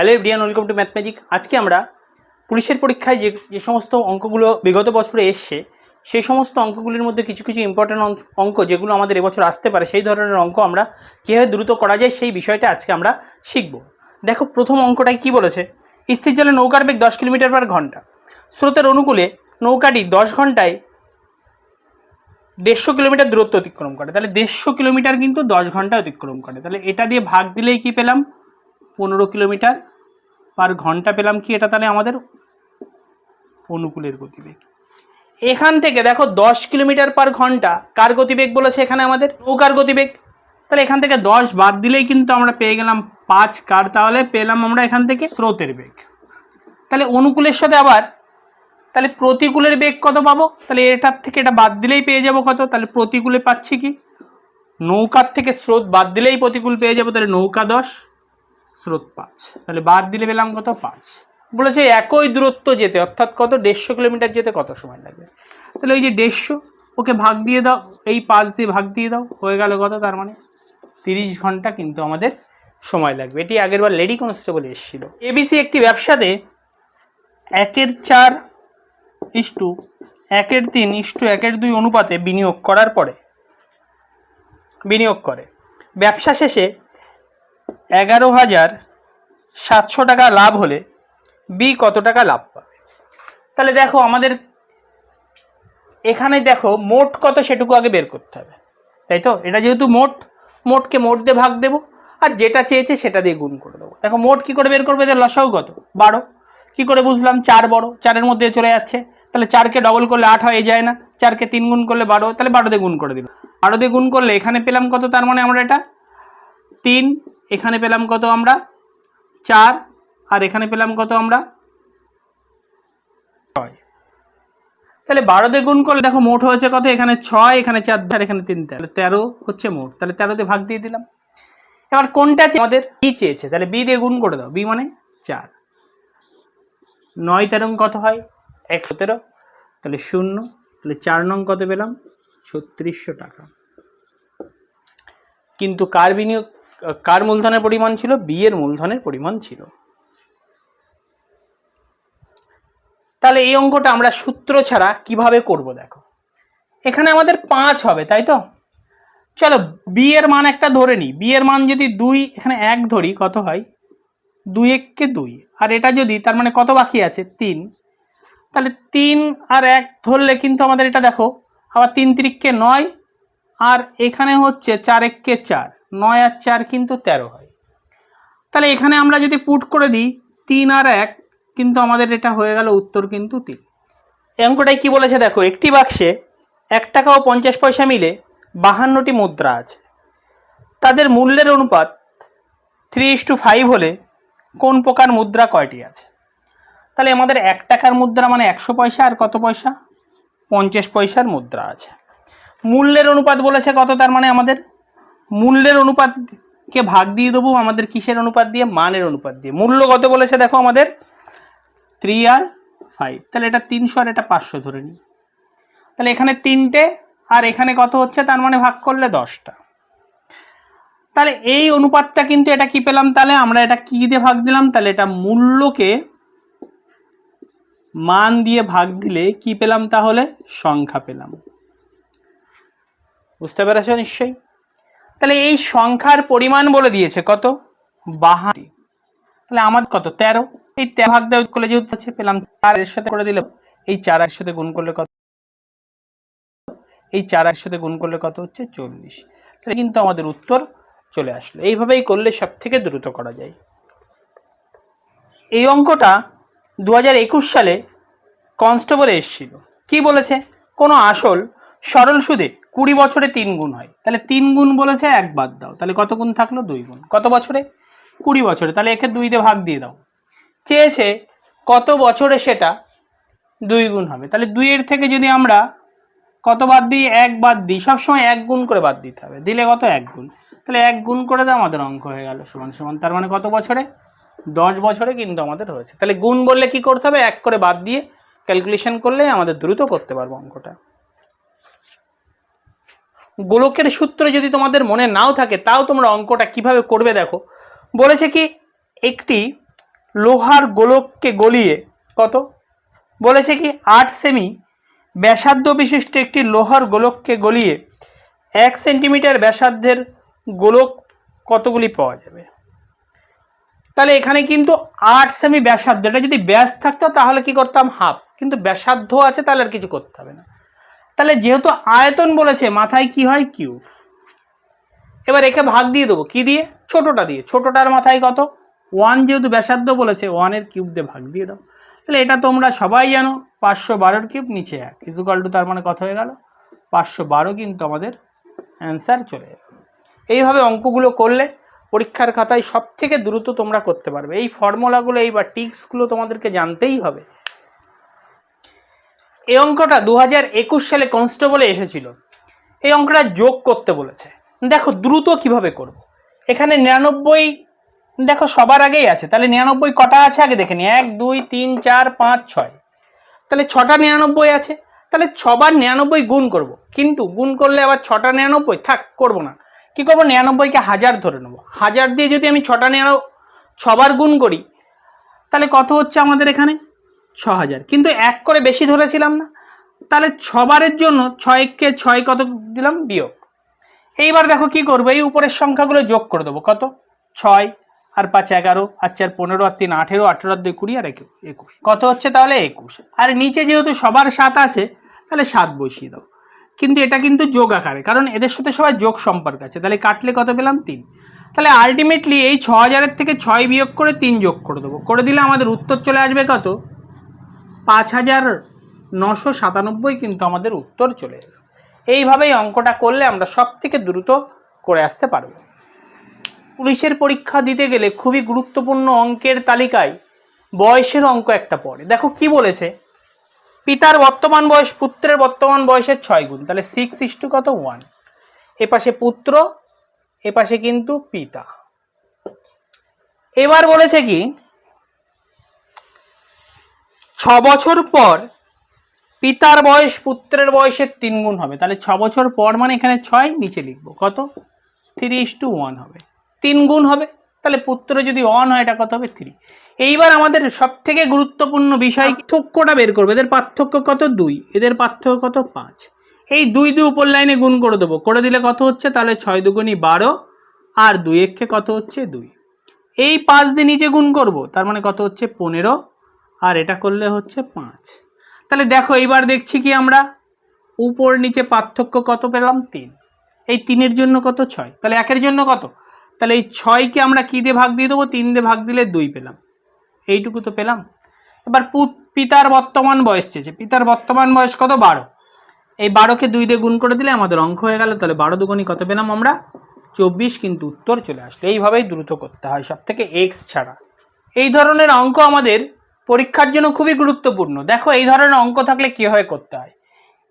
Hello everyone, welcome to math magic. আজকে আমরা পুলিশের পরীক্ষায় যে যে সমস্ত অঙ্কগুলো বিগত বছরে এসছে, সেই সমস্ত অঙ্কগুলির মধ্যে কিছু কিছু ইম্পর্টেন্ট অঙ্ক যেগুলো আমাদের এবছর আসতে পারে, সেই ধরনের অঙ্ক আমরা কীভাবে দ্রুত করা যায় সেই বিষয়টা আজকে আমরা শিখব। দেখো, প্রথম অঙ্কটায় কি বলেছে? স্থির জলে নৌকার বেগ দশ কিলোমিটার পার ঘণ্টা। স্রোতের অনুকূলে নৌকাটি দশ ঘন্টায় দেড়শো কিলোমিটার দূরত্ব অতিক্রম করে। তাহলে দেড়শো কিলোমিটার কিন্তু দশ ঘন্টায় অতিক্রম করে। তাহলে এটা দিয়ে ভাগ দিলেই কি পেলাম? পনেরো কিলোমিটার। পার ঘণ্টা পেলাম কি? এটা তাহলে আমাদের অনুকূলের গতিবেগ। এখান থেকে দেখো দশ কিলোমিটার পার ঘণ্টা। কার গতিবেগ বলেছে এখানে আমাদের? নৌকার গতিবেগ। তাহলে এখান থেকে দশ বাদ দিলেই কিন্তু আমরা পেয়ে গেলাম পাঁচ কার, তাহলে পেলাম আমরা এখান থেকে স্রোতের বেগ। তাহলে অনুকূলের সাথে আবার, তাহলে প্রতিকূলের বেগ কত পাবো? তাহলে এটার থেকে এটা বাদ দিলেই পেয়ে যাব কত? তাহলে প্রতিকূলে পাচ্ছি কি? নৌকার থেকে স্রোত বাদ দিলেই প্রতিকূল পেয়ে যাব, তাহলে নৌকা দশ। স্রোত পাঁচ। তাহলে বাদ দিলে পেলাম কত? পাঁচ। বলেছে একই দূরত্ব যেতে, অর্থাৎ কত? দেড়শো কিলোমিটার যেতে কত সময় লাগবে? তাহলে ওই যে দেড়শো, ওকে ভাগ দিয়ে দাও। এই পাঁচ দিয়ে ভাগ দিয়ে দাও। হয়ে গেল কত? তার মানে তিরিশ ঘণ্টা কিন্তু আমাদের সময় লাগবে। এটি আগেরবার লেডি কনস্টেবল এসেছিল। এবিসি একটি ব্যবসাতে একের চার ইস্টু একের তিন ইস্টু একের দুই অনুপাতে বিনিয়োগ করার পরে, বিনিয়োগ করে। ব্যবসা শেষে এগারো হাজার সাতশো টাকা লাভ হলে বি কত টাকা লাভ পাবে? তাহলে দেখো আমাদের এখানে দেখো মোট কত সেটুকু আগে বের করতে হবে। তাই তো? এটা যেহেতু মোট, মোটকে মোট দিয়ে ভাগ দেবো আর যেটা চেয়েছে সেটা দিয়ে গুণ করে দেবো। দেখো মোট কি করে বের করবে? যে লসাও কত? বারো। কি করে বুঝলাম? চার বড়। চারের মধ্যে চলে যাচ্ছে। তাহলে চারকে ডবল করলে আট হয়ে যায় না। চারকে তিন গুণ করলে বারো। তাহলে বারো দিয়ে গুণ করে দিল বারো দিয়ে গুণ করলে এখানে পেলাম কত? তার মানে আমরা এটা তিন এখানে পেলাম কত আমরা? চার। আর এখানে পেলাম কত আমরা? ছয়। তাহলে বারো দিয়ে গুণ করলে দেখো মোট হয়েছে কত? এখানে ছয়, এখানে চার ধার এখানে তিন। তাহলে তেরো হচ্ছে মোট। তাহলে তেরো দিয়ে ভাগ দিয়ে দিলাম। এবার কোনটা চে- আমাদের বি চেয়েছে। তাহলে বি দিয়ে গুণ করে দাও। বি মানে চার। নয় তেরো কত হয়? একশো তেরো। তাহলে শূন্য। তাহলে চার নং কত পেলাম? ছত্রিশশো টাকা। কিন্তু কার বিনিয়োগ? কার মূলধনের পরিমাণ ছিল? বি এর মূলধনের পরিমাণ ছিল। তাহলে এই অঙ্কটা আমরা সূত্র ছাড়া কীভাবে করব দেখো। এখানে আমাদের পাঁচ হবে, তাই তো? চলো বি এর মান একটা ধরে নিই। বি এর মান যদি দুই, এখানে এক ধরি, কত হয়? দুই এককে দুই। আর এটা যদি, তার মানে কত বাকি আছে? তিন। তাহলে তিন আর এক ধরলে কিন্তু আমাদের এটা দেখো, আবার তিন তিরিককে নয়, আর এখানে হচ্ছে চার এককে চার। নয় আর চার কিন্তু তেরো হয়। তাহলে এখানে আমরা যদি পুট করে দিই, তিন আর এক, কিন্তু আমাদের এটা হয়ে গেল উত্তর কিন্তু তিন। এই অঙ্কটাই কি বলেছে দেখো, একটি বাক্সে এক টাকা ও পঞ্চাশ পয়সা মিলে বাহান্নটি মুদ্রা আছে। তাদের মূল্যের অনুপাত থ্রি ইস টু ফাইভ হলে কোন প্রকার মুদ্রা কয়টি আছে? তাহলে আমাদের এক টাকার মুদ্রা মানে একশো পয়সা আর কত পয়সা? পঞ্চাশ পয়সার মুদ্রা আছে। মূল্যের অনুপাত বলেছে কত তার মানে আমাদের? মূল্যের অনুপাতকে ভাগ দিয়ে দেবো, আমাদের কিসের অনুপাত দিয়ে? মানের অনুপাত দিয়ে। মূল্য কত বলেছে দেখো আমাদের? থ্রি আর ফাইভ তাহলে এটা তিনশো আর এটা পাঁচশো ধরে নিই। তাহলে এখানে তিনটে, আর এখানে কত হচ্ছে? তার মানে ভাগ করলে দশটা। তাহলে এই অনুপাতটা কিন্তু এটা কি পেলাম তাহলে? আমরা এটা কি দিয়ে ভাগ দিলাম? তাহলে এটা মূল্যকে মান দিয়ে ভাগ দিলে কি পেলাম তাহলে? সংখ্যা পেলাম। বুঝতে পেরেছ নিশ্চয়ই? তাহলে এই সংখ্যার পরিমাণ বলে দিয়েছে কত? বাহারি তাহলে আমার কত? তেরো। এই তেরো ভাগ দেওয়া করলে যেহেতু আছে, পেলাম চারের সাথে করে দিলে এই চারের সাথে গুণ করলে কত? এই চারের সাথে গুণ করলে কত হচ্ছে? চল্লিশ। তাহলে কিন্তু আমাদের উত্তর চলে আসলো। এইভাবেই করলে সব থেকে দ্রুত করা যায়। এই অঙ্কটা দু হাজার একুশ সালে কনস্টেবলে এসেছিল। কি বলেছে? কোনো আসল সরল সুদে কুড়ি বছরে তিন গুণ হয়। তাহলে তিন গুণ বলেছে, এক বাদ দাও। তাহলে কত গুণ থাকল? দুই গুণ। কত বছরে? কুড়ি বছরে। তাহলে একে দুই ভাগ দিয়ে দাও। চেয়েছে কত বছরে সেটা দুই গুণ হবে। তাহলে দুইয়ের থেকে যদি আমরা কত বাদ দিই? এক বাদ দিই। সবসময় এক গুণ করে বাদ দিতে হবে। দিলে কত? এক গুণ। তাহলে এক গুণ করে দাও আমাদের অঙ্ক হয়ে গেল। সমান সমান। তার মানে কত বছরে? দশ বছরে কিন্তু আমাদের হয়েছে। তাহলে গুণ বললে কি করতে হবে? এক করে বাদ দিয়ে ক্যালকুলেশন করলে আমাদের দ্রুত করতে পারব অঙ্কটা। গোলকের সূত্র যদি তোমাদের মনে নাও থাকে, তাও তোমরা অঙ্কটা কীভাবে করবে দেখো। বলেছে কি, একটি লোহার গোলককে গলিয়ে কত? বলেছে কি, আট সেমি ব্যাসার্ধ বিশিষ্ট একটি লোহার গোলককে গলিয়ে এক সেন্টিমিটার ব্যাসার্ধের গোলক কতগুলি পাওয়া যাবে? তাহলে এখানে কিন্তু আট সেমি ব্যাসার্ধ, এটা যদি ব্যাস থাকতো তাহলে কি করতাম? হাফ। কিন্তু ব্যাসার্ধ আছে, তাহলে আর কিছু করতে হবে না। তাহলে যেহেতু আয়তন বলেছে, মাথায় কি হয়? কিউব এবার একে ভাগ দিয়ে দেবো। কি দিয়ে? ছোটটা দিয়ে। ছোটটার মাথায় কত? ওয়ান যেহেতু ব্যাসার্ধ বলেছে ওয়ানের কিউব দিয়ে ভাগ দিয়ে দাও তাহলে এটা তোমরা সবাই জানো, পাঁচশো বারোর কিউব নিচে এক। ইজুকাল টু তার মানে কত হয়ে গেল? পাঁচশো বারো কিন্তু আমাদের অ্যান্সার চলে এলো। এইভাবে অঙ্কগুলো করলে পরীক্ষার খাতায় সব থেকে দ্রুত তোমরা করতে পারবে। এই ফর্মুলাগুলো এই বা টিক্সগুলো তোমাদেরকে জানতেই হবে। এই অঙ্কটা দু হাজার একুশ সালে কনস্টেবলে এসেছিল। এই অঙ্কটা যোগ করতে বলেছে। দেখো দ্রুত কীভাবে করব। এখানে নিরানব্বই, দেখো সবার আগেই আছে। তাহলে নিরানব্বই কটা আছে আগে দেখে নি এক, দুই, তিন, চার, পাঁচ, ছয়। তাহলে ছটা নিরানব্বই আছে। তাহলে ছবার নিরানব্বই গুণ করব। কিন্তু গুণ করলে আবার ছটা নিরানব্বই, থাক, করব না। কি করব? নিরানব্বইকে হাজার ধরে নেব। হাজার দিয়ে যদি আমি ছটা নিরানব্বই ছবার গুণ করি, তাহলে কত হচ্ছে আমাদের এখানে? ছ হাজার কিন্তু এক করে বেশি ধরেছিলাম না। তাহলে ছবারের জন্য ছয়কে ছয় কত দিলাম? বিয়োগ। এইবার দেখো কি করব, এই উপরের সংখ্যাগুলো যোগ করে দেবো। কত? ছয় আর পাঁচ এগারো আর চার পনেরো আর তিন, আঠেরো আঠেরো আর দুই, কুড়ি আর একুশ কত হচ্ছে? তাহলে একুশ। আর নিচে যেহেতু সবার সাত আছে, তাহলে সাত বসিয়ে দাও কিন্তু এটা কিন্তু যোগ আকারে, কারণ এদের সাথে সবাই যোগ সম্পর্ক আছে। তাহলে কাটলে কত পেলাম? তিন। তাহলে আলটিমেটলি এই ছ হাজারের থেকে ছয় বিয়োগ করে তিন যোগ করে দেবো। করে দিলে আমাদের উত্তর চলে আসবে কত? পাঁচ হাজার নশো সাতানব্বই কিন্তু আমাদের উত্তর চলে এলো। এইভাবেই অঙ্কটা করলে আমরা সব থেকে দ্রুত করে আসতে পারব। পুলিশের পরীক্ষা দিতে গেলে খুবই গুরুত্বপূর্ণ অঙ্কের তালিকায় বয়সের অঙ্ক একটা পড়ে। দেখো কি বলেছে? পিতার বর্তমান বয়স পুত্রের বর্তমান বয়সের ছয় গুণ, তাহলে সিক্স ইস্টু কত? ওয়ান এপাশে পুত্র, এপাশে কিন্তু পিতা। এবার বলেছে কি? ছ বছর পর পিতার বয়স পুত্রের বয়সের তিন গুণ হবে। তাহলে ছ বছর পর মানে এখানে ছয়, নিচে লিখব। কত? থ্রি ইস টু ওয়ান হবে। তিন গুণ হবে। তাহলে পুত্র যদি ওয়ান হয়, এটা কত হবে? থ্রি এইবার আমাদের সব থেকে গুরুত্বপূর্ণ বিষয় পার্থক্যটা বের করবে। এদের পার্থক্য কত? দুই। এদের পার্থক্য কত? পাঁচ। এই দুই দুই উপর লাইনে গুণ করে দেবো। করে দিলে কত হচ্ছে? তাহলে ছয় দুগুণই বারো। আর দুই একে কত হচ্ছে? দুই। এই পাঁচ দিয়ে নিচে গুণ করব। তার মানে কত হচ্ছে? পনেরো। আর এটা করলে হচ্ছে পাঁচ। তাহলে দেখো, এইবার দেখছি কি আমরা? উপর নিচে পার্থক্য কত পেলাম? তিন। এই তিনের জন্য কত? ছয়। তাহলে একের জন্য কত? তাহলে এই ছয়কে আমরা কী দিয়ে ভাগ দিয়ে দেবো? তিন দিয়ে ভাগ দিলে দুই পেলাম। এইটুকু তো পেলাম। এবার পুত পিতার বর্তমান বয়স চেয়েছে। পিতার বর্তমান বয়স কত? বারো। এই বারোকে দুই দিয়ে গুণ করে দিলে আমাদের অঙ্ক হয়ে গেল। তাহলে বারো দুগুণই কত পেলাম আমরা? চব্বিশ, কিন্তু উত্তর চলে আসলো। এইভাবেই দ্রুত করতে হয় সব থেকে এক্স ছাড়া। এই ধরনের অঙ্ক আমাদের পরীক্ষার জন্য খুবই গুরুত্বপূর্ণ। দেখো, এই ধরনের অঙ্ক থাকলে কীভাবে করতে হয়?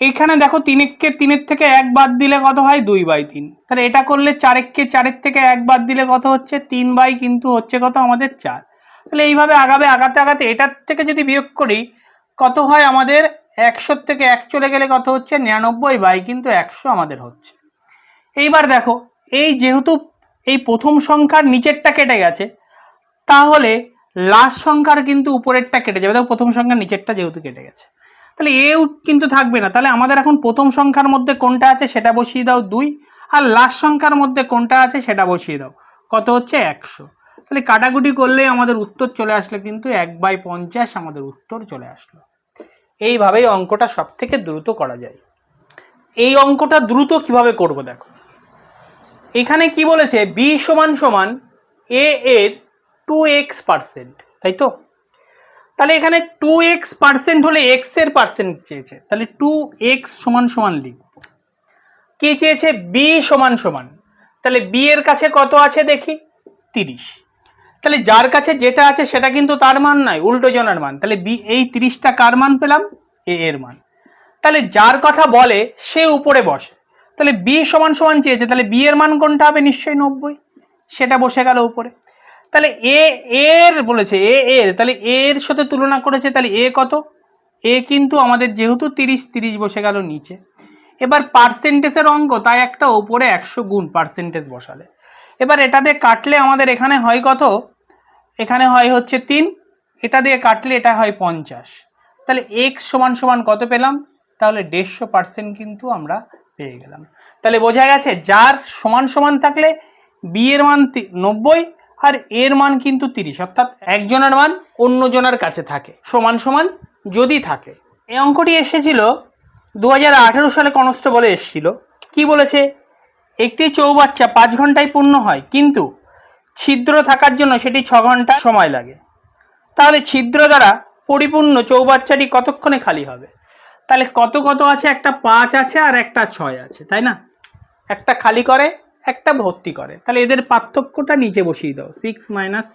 এইখানে দেখো, তিনেককে তিনের থেকে এক বাদ দিলে কত হয়? দুই বাই তিন। তাহলে এটা করলে চারেককে চারের থেকে এক বাদ দিলে কত হচ্ছে? তিন বাই কিন্তু হচ্ছে কত? আমাদের চার। তাহলে এইভাবে আগাবে, আগাতে আগাতে এটার থেকে যদি বিয়োগ করি, কত হয় আমাদের? একশোর থেকে এক চলে গেলে কত হচ্ছে? নিরানব্বই বাই কিন্তু একশো আমাদের হচ্ছে। এইবার দেখো, এই যেহেতু এই প্রথম সংখ্যার নিচেরটা কেটে গেছে, তাহলে লাস্ট সংখ্যার কিন্তু উপরেরটা কেটে যাবে। দেখো, প্রথম সংখ্যার নিচেরটা যেহেতু কেটে গেছে। তাহলে এও কিন্তু থাকবে না। তাহলে আমাদের এখন প্রথম সংখ্যার মধ্যে কোনটা আছে সেটা বসিয়ে দাও দুই, আর লাস্ট সংখ্যার মধ্যে কোনটা আছে সেটা বসিয়ে দাও। কত হচ্ছে? একশো। তাহলে কাটাকুটি করলে আমাদের উত্তর চলে আসলে কিন্তু এক বাই পঞ্চাশ আমাদের উত্তর চলে আসলো। এইভাবেই অঙ্কটা সব থেকে দ্রুত করা যায়। এই অঙ্কটা দ্রুত কীভাবে করব দেখো। এখানে কি বলেছে? বি সমান সমান এ এর টু এক্স পার্সেন্ট তাই তো? তাহলে এখানে টু এক্স পার্সেন্ট হলে এক্সের পার্সেন্ট চেয়েছে? তাহলে টু এক্স সমান সমান লিখব। কি চেয়েছে? বি সমান সমান। তাহলে বি এর কাছে কত আছে দেখি? তিরিশ। তাহলে যার কাছে যেটা আছে সেটা কিন্তু তার মান নয় উল্টো জনের মান। তাহলে বি এই তিরিশটা কার মান পেলাম? এ এর মান। তাহলে যার কথা বলে সে উপরে বসে। তাহলে বি সমান সমান চেয়েছে, তাহলে বি এর মান কোনটা হবে? নিশ্চয়ই নব্বই। সেটা বসে গেল উপরে। তাহলে এ এর বলেছে এ এর, তাহলে এর সাথে তুলনা করেছে, তাহলে এ কত? এ কিন্তু আমাদের যেহেতু তিরিশ তিরিশ বসে গেল নিচে। এবার পার্সেন্টেজের অঙ্ক, তাই একটা ওপরে একশো গুণ পার্সেন্টেজ বসালে। এবার এটা দিয়ে কাটলে আমাদের এখানে হয় কত? এখানে হয় হচ্ছে তিন, এটা দিয়ে কাটলে এটা হয় পঞ্চাশ। তাহলে এক্স সমান সমান কত পেলাম? তাহলে দেড়শো পার্সেন্ট কিন্তু আমরা পেয়ে গেলাম। তাহলে বোঝা গেছে, যার সমান সমান থাকলে বি এর মান নব্বই আর এর মান কিন্তু তিরিশ, অর্থাৎ একজনের মান অন্যজনের কাছে থাকে, সমান সমান যদি থাকে। এই অঙ্কটি এসেছিল দু হাজার আঠেরো সালে কনস্টেবলে এসেছিল। কি বলেছে? একটি চৌবাচ্চা পাঁচ ঘন্টায় পূর্ণ হয়, কিন্তু ছিদ্র থাকার জন্য সেটি ছ ঘণ্টা সময় লাগে। তাহলে ছিদ্র দ্বারা পরিপূর্ণ চৌবাচ্চাটি কতক্ষণে খালি হবে? তাহলে কত কত আছে? একটা পাঁচ আছে আর একটা ছয় আছে, তাই না? একটা খালি করে একটা ভর্তি করে। তাহলে এদের পার্থক্যটা নিচে বসিয়ে দাও। সিক্স মাইনাস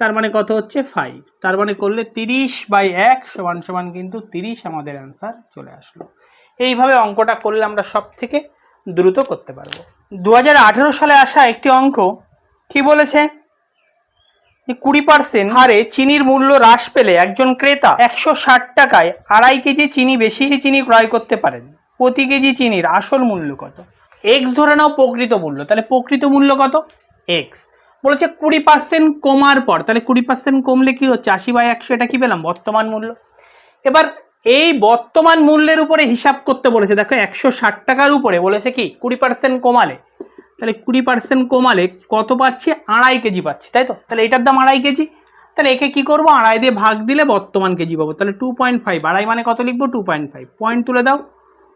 তার মানে কত হচ্ছে ফাইভ তার মানে করলে তিরিশ বাই এক সমান সমান কিন্তু তিরিশ আমাদের অ্যান্সার চলে আসলো। এইভাবে অঙ্কটা করলে আমরা সব থেকে দ্রুত করতে পারব। দু হাজার আঠারো সালে আসা একটি অঙ্ক কি বলেছে? কুড়ি পার্সেন্ট হারে চিনির মূল্য হ্রাস পেলে একজন ক্রেতা একশো ষাট টাকায় আড়াই কেজি চিনি বেশি চিনি ক্রয় করতে পারেন। প্রতি কেজি চিনির আসল মূল্য কত? এক্স ধরে নাও প্রকৃত মূল্য, তাহলে প্রকৃত মূল্য কত? এক্স বলেছে কুড়ি পার্সেন্ট কমার পর, তাহলে কুড়ি পার্সেন্ট কমলে কি হচ্ছে? আশি বাই একশো, এটা কি পেলাম? বর্তমান মূল্য। এবার এই বর্তমান মূল্যের উপরে হিসাব করতে বলেছে, দেখো একশো ষাট টাকার উপরে, বলেছে কি? কুড়ি পার্সেন্ট কমালে। তাহলে কুড়ি পার্সেন্ট কমালে কত পাচ্ছি? আড়াই কেজি পাচ্ছি, তাই তো? তাহলে এটার দাম আড়াই কেজি। তাহলে একে কি করব? আড়াই দিয়ে ভাগ দিলে বর্তমান কেজি পাবো। তাহলে টু পয়েন্ট ফাইভ আড়াই মানে কত লিখব? টু পয়েন্ট ফাইভ পয়েন্ট তুলে দাও।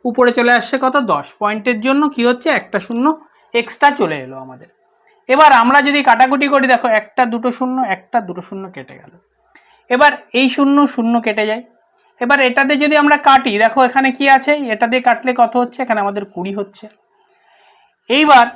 উপরে চলে আসছে কত? দশ পয়েন্টের জন্য কি হচ্ছে? একটা শূন্য এক্সট্রা চলে এলো আমাদের। এবার আমরা যদি কাটাকুটি করি, দেখো একটা, দুটো শূন্য, একটা, দুটো শূন্য কেটে গেল। এবার এই শূন্য শূন্য কেটে যায়। এবার এটাতে যদি আমরা কাটি, দেখো এখানে কি আছে? এটা দিয়ে কাটলে কত হচ্ছে? এখানে আমাদের কুড়ি হচ্ছে। এইবার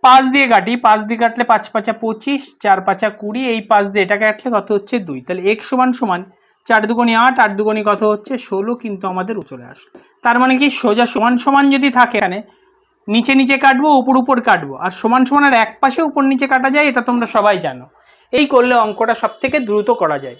পাঁচ দিয়ে কাটি, পাঁচ দিয়ে কাটলে পাঁচ পাঁচা পঁচিশ, চার পাঁচা কুড়ি, এই পাঁচ দিয়ে এটা কাটলে কত হচ্ছে? দুই। তাহলে এক সমান সমান চার দুগুণি আট আট দুগুণি কত হচ্ছে? ষোলো কিন্তু আমাদের উচলে আসে। তার মানে কি? সোজা সমান সমান যদি থাকে এখানে, নিচে নিচে কাটবো, উপর উপর কাটবো। আর সমান সমান আর এক পাশে উপর নিচে কাটা যায়, এটা তোমরা সবাই জানো। এই করলে অঙ্কটা সব থেকে দ্রুত করা যায়।